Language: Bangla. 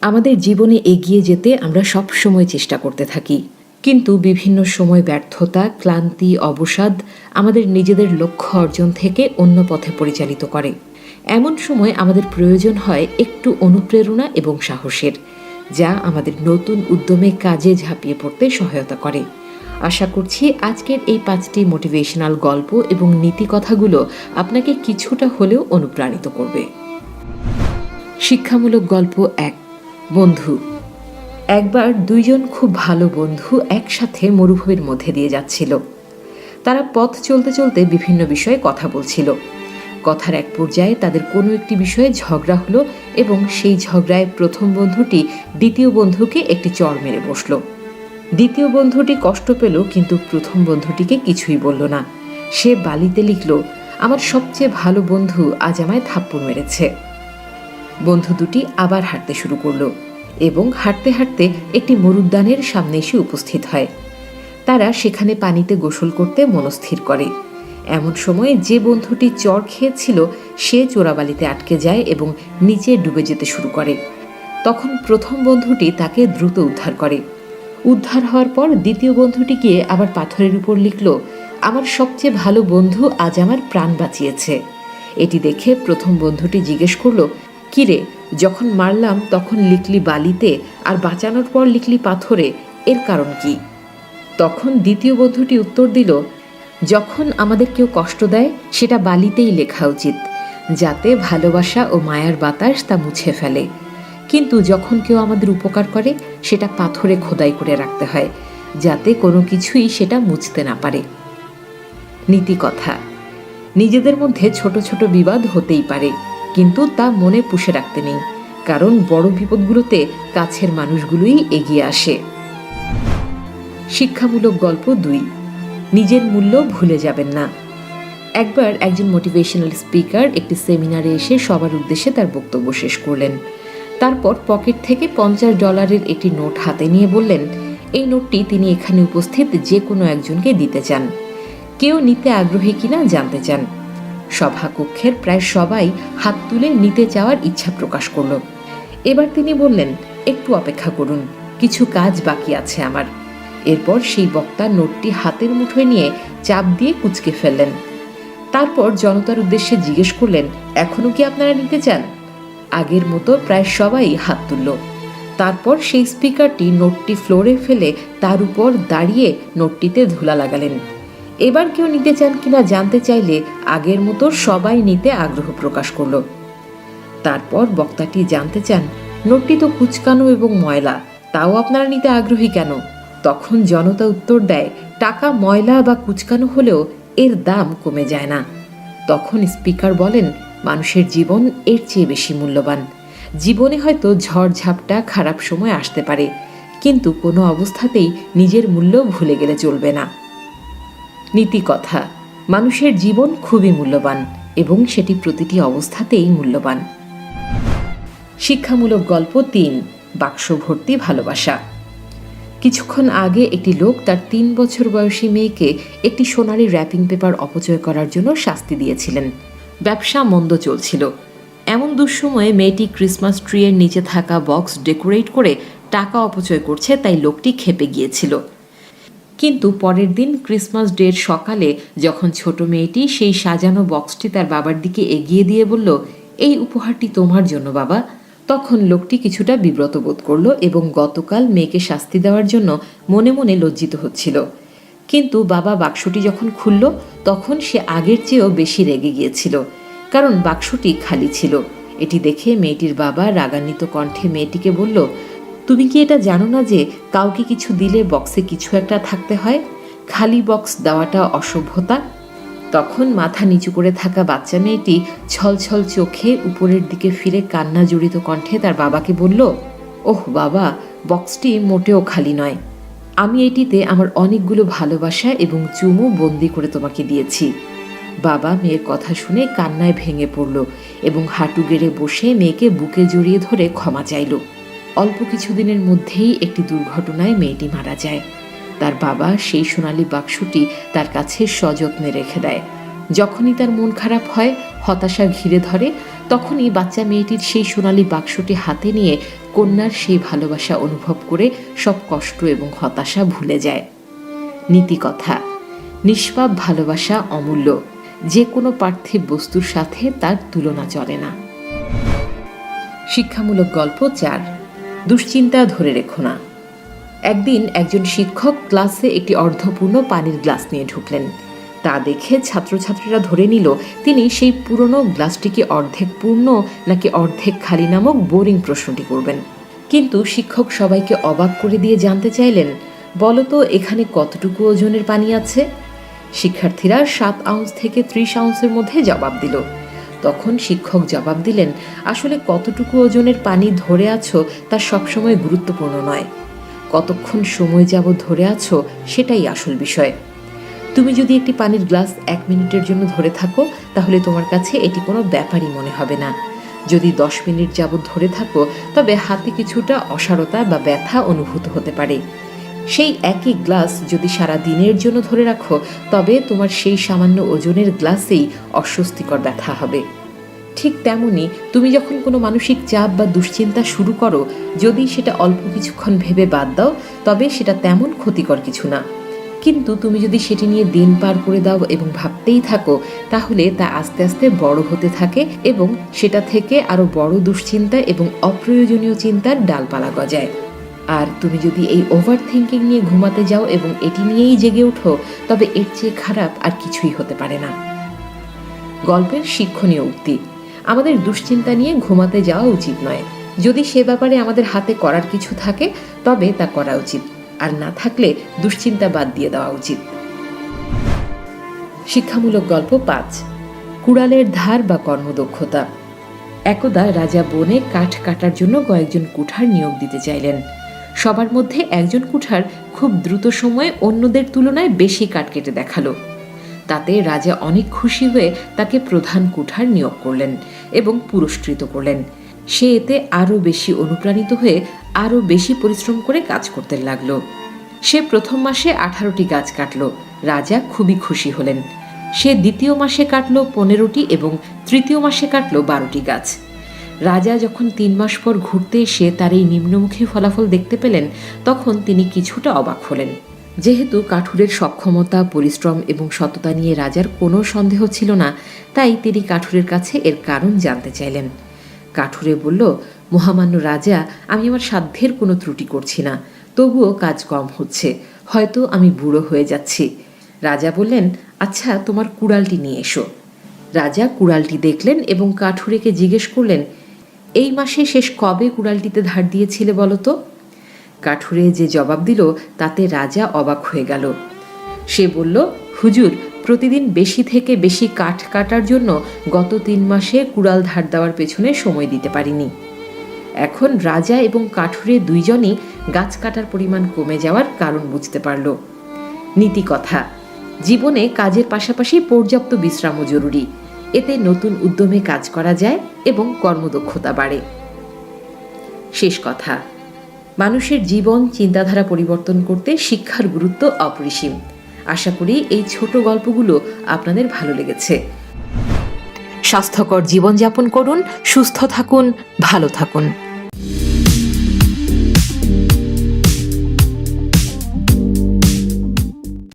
আমাদের জীবনে এগিয়ে যেতে আমরা সব সময় চেষ্টা করতে থাকি। কিন্তু বিভিন্ন সময় ব্যর্থতা, ক্লান্তি, অবসাদ আমাদের নিজেদের লক্ষ্য অর্জন থেকে অন্য পথে পরিচালিত করে। এমন সময় আমাদের প্রয়োজন হয় একটু অনুপ্রেরণা এবং সাহসের, যা আমাদের নতুন উদ্যমে কাজে ঝাঁপিয়ে পড়তে সহায়তা করে। আশা করছি আজকের এই পাঁচটি মোটিভেশনাল গল্প এবং নীতি কথাগুলো আপনাকে কিছুটা হলেও অনুপ্রাণিত করবে। শিক্ষামূলক গল্প এক। বন্ধু, একবার দুইজন খুব ভালো বন্ধু একসাথে মরুভূমির মধ্যে দিয়ে যাচ্ছিল। তারা পথ চলতে চলতে বিভিন্ন বিষয়ে কথা বলছিল। কথার এক পর্যায়ে তাদের কোনো একটি বিষয়ে ঝগড়া হলো এবং সেই ঝগড়ায় প্রথম বন্ধুটি দ্বিতীয় বন্ধুকে একটি চর মেরে বসল। দ্বিতীয় বন্ধুটি কষ্ট পেল, কিন্তু প্রথম বন্ধুটিকে কিছুই বলল না। সে বালিতে লিখল, আমার সবচেয়ে ভালো বন্ধু আজ আমায় থাপ্পড় মেরেছে। বন্ধু দুটি আবার হাঁটতে শুরু করল এবং হাঁটতে হাঁটতে একটি মরুদ্যানের সামনে এসে উপস্থিত হয়। তারা সেখানে পানিতে গোসল করতে মনস্থির করে। এমন সময়ে যে বন্ধুটি চর খেয়েছিল, সে চোরাবালিতে আটকে যায় এবং নিচে ডুবে যেতে শুরু করে। তখন প্রথম বন্ধুটি তাকে দ্রুত উদ্ধার করে। উদ্ধার হওয়ার পর দ্বিতীয় বন্ধুটি গিয়ে আবার পাথরের উপর লিখল, আমার সবচেয়ে ভালো বন্ধু আজ আমার প্রাণ বাঁচিয়েছে। এটি দেখে প্রথম বন্ধুটি জিজ্ঞেস করল কিরে, যখন মারলাম তখন লিখলি বালিতে আর বাঁচানোর পর লিখলি পাথরে, এর কারণ কি? তখন দ্বিতীয় বন্ধুটি উত্তর দিল, যখন আমাদের কেউ কষ্ট দেয়, সেটা বালিতেই লেখা উচিত, যাতে ভালোবাসা ও মায়ার বাতাস তা মুছে ফেলে। কিন্তু যখন কেউ আমাদের উপকার করে, সেটা পাথরে খোদাই করে রাখতে হয়, যাতে কোনো কিছুই সেটা মুছতে না পারে। নীতি কথা, নিজেদের মধ্যে ছোট ছোট বিবাদ হতেই পারে। কিন্তু তা মনে পুষে রাখতে নেই, কারণ বড় বিপদগুলোতে কাছের মানুষগুলোই এগিয়ে আসে। শিক্ষামূলক গল্প দুই, নিজের মূল্য ভুলে যাবেন না। একবার একজন মোটিভেশনাল স্পিকার একটি সেমিনারে এসে সবার উদ্দেশ্যে তার বক্তব্য শেষ করলেন। তারপর পকেট থেকে পঞ্চাশ ডলারের একটি নোট হাতে নিয়ে বললেন, এই নোটটি তিনি এখানে উপস্থিত যে কোনো একজনকে দিতে চান। কেউ নিতে আগ্রহী কিনা জানতে চান। সভাকক্ষের প্রায় সবাই হাত তুলে নিতে যাওয়ার ইচ্ছা প্রকাশ করল। এবার তিনি বললেন, একটু অপেক্ষা করুন, কিছু কাজ বাকি আছে আমার। এরপর সেই বক্তা নোটটি হাতের মুঠোয় নিয়ে চাপ দিয়ে কুচকে ফেললেন। তারপর জনতার উদ্দেশ্যে জিজ্ঞেস করলেন, এখনও কি আপনারা নিতে চান? আগের মতো প্রায় সবাই হাত তুলল। তারপর সেই স্পিকারটি নোটটি ফ্লোরে ফেলে তার উপর দাঁড়িয়ে নোটটিতে ধুলা লাগালেন। এবার কেউ নিতে চান কিনা জানতে চাইলে আগের মতো সবাই নিতে আগ্রহ প্রকাশ করল। তারপর বক্তাটি জানতে চান, নোটটি তো কুচকানো এবং ময়লা, তাও আপনারা নিতে আগ্রহী কেন? তখন জনতা উত্তর দেয়, টাকা ময়লা বা কুচকানো হলেও এর দাম কমে যায় না। তখন স্পিকার বলেন, মানুষের জীবন এর চেয়ে বেশি মূল্যবান। জীবনে হয়তো ঝড়ঝাপটা খারাপ সময় আসতে পারে, কিন্তু কোনো অবস্থাতেই নিজের মূল্য ভুলে গেলে চলবে না। নীতি কথা মানুষের জীবন খুবই মূল্যবান এবং সেটি প্রতিটি অবস্থাতেই মূল্যবান। শিক্ষামূলক গল্প তিন, বাক্স ভর্তি ভালোবাসা। কিছুক্ষণ আগে একটি লোক তার তিন বছর বয়সী মেয়েকে একটি সোনালি র্যাপিং পেপার অপচয় করার জন্য শাস্তি দিয়েছিলেন। ব্যবসা মন্দ চলছিল। এমন দুঃসময়ে মেয়েটি ক্রিসমাস ট্রিয়ের নিচে থাকা বক্স ডেকোরেট করে টাকা অপচয় করছে, তাই লোকটি খেপে গিয়েছিল। কিন্তু পরের দিন ক্রিসমাস ডের সকালে যখন ছোট মেয়েটি সেই সাজানো বক্সটি তার বাবার দিকে এগিয়ে দিয়ে বলল, এই উপহারটি তোমার জন্য, বাবা। তখন লোকটি কিছুটা বিব্রত বোধ করল এবং গতকাল মেয়েকে শাস্তি দেওয়ার জন্য মনে মনে লজ্জিত হচ্ছিল। কিন্তু বাবা বাক্সটি যখন খুলল, তখন সে আগের চেয়েও বেশি রেগে গিয়েছিল, কারণ বাক্সটি খালি ছিল। এটি দেখে মেয়েটির বাবা রাগান্বিত কণ্ঠে মেয়েটিকে বলল তুমি কি এটা জানো না যে কাউকে কিছু দিলে বক্সে কিছু একটা থাকতে হয়? খালি বক্স দেওয়াটা অসভ্যতা। তখন মাথা নিচু করে থাকা বাচ্চা মেয়েটি ছলছল চোখে উপরের দিকে ফিরে কান্না জড়িত কণ্ঠে তার বাবাকে বলল, ওহ বাবা, বক্সটি মোটেও খালি নয়। আমি এটিতে আমার অনেকগুলো ভালোবাসা এবং চুমু বন্দি করে তোমাকে দিয়েছি। বাবা মেয়ের কথা শুনে কান্নায় ভেঙে পড়ল এবং হাঁটু গেড়ে বসে মেয়েকে বুকে জড়িয়ে ধরে ক্ষমা চাইল। অল্প কিছুদিনের মধ্যেই একটি দুর্ঘটনায় মেয়েটি মারা যায়। তার বাবা সেই সোনালী বাক্সটি তার কাছে সযত্নে রেখে দেয়। যখনই তার মন খারাপ হয়, হতাশা ঘিরে ধরে, তখনই বাচ্চা মেয়েটির সেই সোনালী বাক্সটি হাতে নিয়ে কন্যার সেই ভালোবাসা অনুভব করে সব কষ্ট এবং হতাশা ভুলে যায়। নীতি কথা নিষ্পাপ ভালোবাসা অমূল্য। যে কোনো পার্থিব বস্তুর সাথে তার তুলনা চলে না। শিক্ষামূলক গল্প চার। দুশ্চিন্তা ধরে রেখো না। একদিন একজন শিক্ষক ক্লাসে একটি অর্ধপূর্ণ পানির গ্লাস নিয়ে ঢুকলেন। তা দেখে ছাত্রছাত্রীরা ধরে নিল, তিনি সেই পুরনো গ্লাসটিকে অর্ধেক পূর্ণ নাকি অর্ধেক খালি নামক বোরিং প্রশ্নটি করবেন। কিন্তু শিক্ষক সবাইকে অবাক করে দিয়ে জানতে চাইলেন বলতো এখানে কতটুকু ওজনের পানি আছে? শিক্ষার্থীরা সাত আউন্স থেকে ত্রিশ আউন্সের মধ্যে জবাব দিল তখন শিক্ষক জবাব দিলেন, আসলে কতটুকু ওজনের পানি ধরে আছো তা সবসময় গুরুত্বপূর্ণ নয়। কতক্ষণ সময় যাবত ধরে আছো সেটাই আসল বিষয়। তুমি যদি একটি পানির গ্লাস এক মিনিটের জন্য ধরে থাকো, তাহলে তোমার কাছে এটি কোনো ব্যাপারই মনে হবে না। যদি দশ মিনিট যাবৎ ধরে থাকো, তবে হাতে কিছুটা অসারতা বা ব্যথা অনুভূত হতে পারে। সেই একই গ্লাস যদি সারা দিনের জন্য ধরে রাখো, তবে তোমার সেই সামান্য ওজনের গ্লাসেই অস্বস্তিকর ব্যথা হবে। ঠিক তেমনি তুমি যখন কোনো মানসিক চাপ বা দুশ্চিন্তা শুরু করো, যদি সেটা অল্প কিছুক্ষণ ভেবে বাদ দাও, তবে সেটা তেমন ক্ষতিকর কিছু না। কিন্তু তুমি যদি সেটি নিয়ে দিন পার করে দাও এবং ভাবতেই থাকো, তাহলে তা আস্তে আস্তে বড় হতে থাকে এবং সেটা থেকে আরও বড় দুশ্চিন্তা এবং অপ্রয়োজনীয় চিন্তার ডালপালা গজায়। আর তুমি যদি এই ওভার থিঙ্কিং নিয়ে ঘুমাতে যাও এবং এটি নিয়েই জেগে ওঠো, তবে এর চেয়ে খারাপ আর কিছুই হতে পারে না। গল্পের শিক্ষণীয় উক্তি, আমাদের দুশ্চিন্তা নিয়ে ঘুমাতে যাওয়া উচিত নয়। যদি সে ব্যাপারে আমাদের হাতে করার কিছু থাকে, তবে তা করা উচিত। আর না থাকলে দুশ্চিন্তা বাদ দিয়ে দেওয়া উচিত। শিক্ষামূলক গল্প পাঁচ, কুড়ালের ধার বা কর্মদক্ষতা। একদা রাজা বনে কাঠ কাটার জন্য কয়েকজন কুঠার নিয়োগ দিতে চাইলেন। সবার মধ্যে একজন কুঠার খুব দ্রুত সময়ে অন্যদের তুলনায় বেশি কাঠ কেটে দেখাল। তাতে রাজা অনেক খুশি হয়ে তাকে প্রধান কুঠার নিয়োগ করলেন এবং পুরস্কৃত করলেন। সে এতে আরও বেশি অনুপ্রাণিত হয়ে আরও বেশি পরিশ্রম করে কাজ করতে লাগল। সে প্রথম মাসে আঠারোটি গাছ কাটলো। রাজা খুবই খুশি হলেন। সে দ্বিতীয় মাসে কাটল পনেরোটি এবং তৃতীয় মাসে কাটল বারোটি গাছ। রাজা যখন তিন মাস পর ঘুরতে এসে তার এই নিম্নমুখী ফলাফল দেখতে পেলেন, তখন তিনি কিছুটা অবাক হলেন। যেহেতু কাঠুরের সক্ষমতা, পরিশ্রম এবং সততা নিয়ে রাজার কোনো সন্দেহ ছিল না, তাই তিনি কাঠুরের কাছে এর কারণ জানতে চাইলেন। কাঠুরে বলল, মহামান্য রাজা, আমি আমার সাধ্যের কোনো ত্রুটি করছি না। তবুও কাজ কম হচ্ছে। হয়তো আমি বুড়ো হয়ে যাচ্ছি। রাজা বললেন আচ্ছা তোমার কুড়ালটি নিয়ে এসো। রাজা কুড়ালটি দেখলেন এবং কাঠুরেকে জিজ্ঞেস করলেন এই মাসে শেষ কবে কুড়ালটিতে ধার দিয়েছিলে বলো তো? কাঠুরে যে জবাব দিল, তাতে রাজা অবাক হয়ে গেল। সে বলল, হুজুর, প্রতিদিন বেশি থেকে বেশি কাঠ কাটার জন্য গত তিন মাসে কুড়াল ধার দেওয়ার পেছনে সময় দিতে পারিনি। এখন রাজা এবং কাঠুরে দুইজনই গাছ কাটার পরিমাণ কমে যাওয়ার কারণ বুঝতে পারল। নীতি কথা, জীবনে কাজের পাশাপাশি পর্যাপ্ত বিশ্রামও জরুরি। এতে নতুন উদ্যমে কাজ করা যায় এবং কর্মদক্ষতা বাড়ে। শেষ কথা, মানুষের জীবন চিন্তাধারা পরিবর্তন করতে শিক্ষার গুরুত্ব অপরিসীম। আশা করি এই ছোট গল্পগুলো আপনাদের ভালো লেগেছে। স্বাস্থ্যকর জীবনযাপন করুন, সুস্থ থাকুন, ভালো থাকুন।